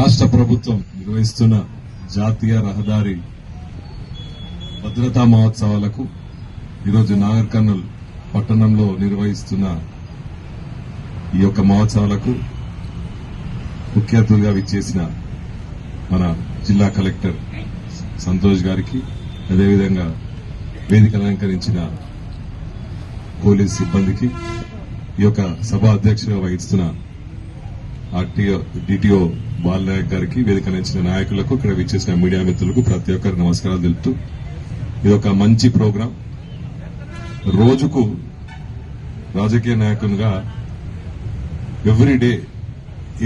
రాష్ట్ర ప్రభుత్వం నిర్వహిస్తున్న జాతీయ రహదారి భద్రతా మహోత్సవాలకు ఈరోజు నాగర్ కర్నూల్ పట్టణంలో నిర్వహిస్తున్న ఈ యొక్క మహోత్సవాలకు ముఖ్య అతిథిగా విచ్చేసిన మన జిల్లా కలెక్టర్ సంతోష్ గారికి అదేవిధంగా వేదిక అలంకరించిన పోలీస్ సిబ్బందికి ఈ యొక్క సభ అధ్యక్షుగా వహిస్తున్న ఆర్టీఓ డిటిఓ బాలనాయక్ గారికి వేదిక అలంకరించిన నాయకులకు ఇక్కడ విచ్చేసిన మీడియా మిత్రులకు ప్రతి ఒక్కరికి నమస్కారాలు తెలుపుతూ ఇది ఒక మంచి ప్రోగ్రాం. రోజుకు రాజకీయ నాయకునిగా ఎవ్రీ డే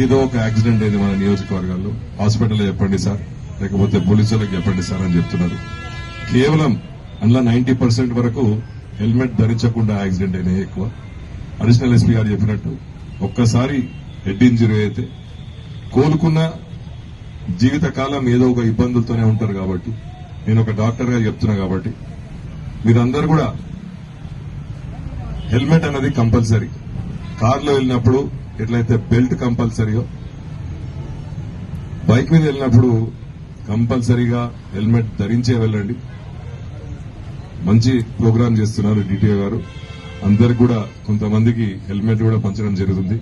ఏదో ఒక యాక్సిడెంట్ అయింది మన నియోజకవర్గాల్లో. హాస్పిటల్లో చెప్పండి సార్ లేకపోతే పోలీసులకు చెప్పండి సార్ అని చెప్తున్నారు. కేవలం అందులో నైన్టీ పర్సెంట్ వరకు హెల్మెట్ ధరించకుండా యాక్సిడెంట్ అయినాయి ఎక్కువ. అడిషనల్ ఎస్పీ గారు చెప్పినట్టు ఒక్కసారి హెడ్ ఇంజరీ అయితే కోలుకున్న జీవితకాలం ఏదో ఒక ఇబ్బందులతోనే ఉంటారు కాబట్టి నేను ఒక డాక్టర్గా చెప్తున్నా కాబట్టి మీరందరూ కూడా హెల్మెట్ అనేది కంపల్సరీ. కార్లో వెళ్ళినప్పుడు ఎట్లయితే బెల్ట్ కంపల్సరీయో బైక్ మీద వెళ్ళినప్పుడు కంపల్సరీగా హెల్మెట్ ధరించే వెళ్ళండి. మంచి ప్రోగ్రాం చేస్తున్నారు డిటిఓ గారు. అందరికి కూడా కొంతమందికి హెల్మెట్ కూడా పంచడం జరుగుతుంది.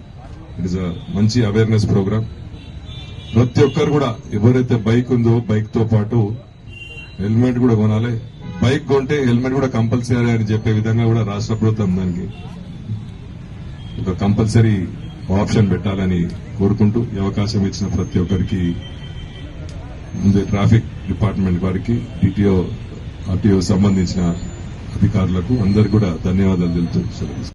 ఇట్ ఇస్ మంచి అవేర్నెస్ ప్రోగ్రామ్ ప్రతి ఒక్కరు కూడా ఎవరైతే బైక్ ఉందో బైక్తో పాటు హెల్మెట్ కూడా కొనాలి. బైక్ కొంటే హెల్మెట్ కూడా కంపల్సరీ అని చెప్పే విధంగా కూడా రాష్ట్ర ప్రభుత్వం దానికి ఒక కంపల్సరీ ఆప్షన్ పెట్టాలని కోరుకుంటూ ఈ అవకాశం ఇచ్చిన ప్రతి ఒక్కరికి ముందు ట్రాఫిక్ డిపార్ట్మెంట్ వారికి డిటిఓ ఆర్టీఓ సంబంధించిన అధికారులకు అందరు కూడా ధన్యవాదాలు తెలుపుతూ సెలవు